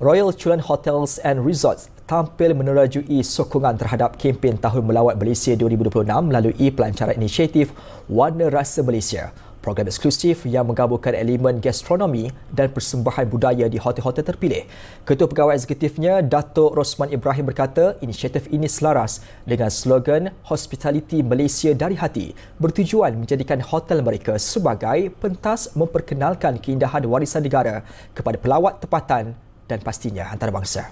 Royal Chulan Hotels and Resorts tampil menerajui sokongan terhadap kempen Tahun Melawat Malaysia 2026 melalui pelancaran inisiatif Warna Rasa Malaysia program eksklusif yang menggabungkan elemen gastronomi dan persembahan budaya di hotel-hotel terpilih. Ketua Pegawai Eksekutifnya, Datuk Rosman Ibrahim berkata, inisiatif ini selaras dengan slogan Hospitality Malaysia dari Hati bertujuan menjadikan hotel mereka sebagai pentas memperkenalkan keindahan warisan negara kepada pelawat tempatan dan pastinya antarabangsa.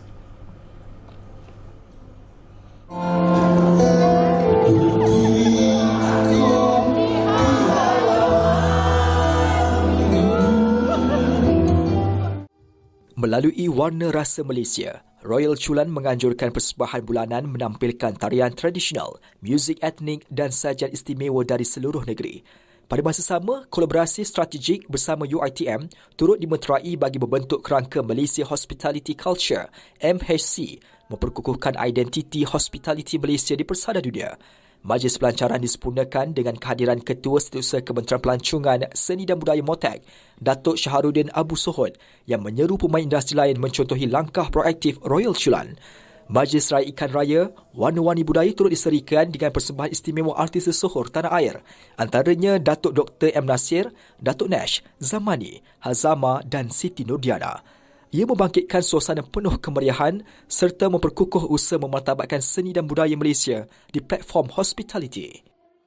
Melalui Warna Rasa Malaysia, Royal Chulan menganjurkan persembahan bulanan menampilkan tarian tradisional, muzik etnik dan sajian istimewa dari seluruh negeri. Pada masa sama, kolaborasi strategik bersama UiTM turut dimeterai bagi membentuk kerangka Malaysia Hospitality Culture MHC memperkukuhkan identiti hospitality Malaysia di persada dunia. Majlis pelancaran disempurnakan dengan kehadiran Ketua Setiausaha Kementerian Pelancongan Seni dan Budaya Motek, Datuk Syaharuddin Abu Sohod yang menyeru pemain industri lain mencontohi langkah proaktif Royal Chulan. Majlis Raya Ikan Raya, warna-warni budaya turut diserikan dengan persembahan istimewa artis sesohor tanah air. Antaranya Datuk Dr. M. Nasir, Datuk Nash, Zamani, Hazama dan Siti Nurdiana. Ia membangkitkan suasana penuh kemeriahan serta memperkukuh usaha memartabatkan seni dan budaya Malaysia di platform hospitality.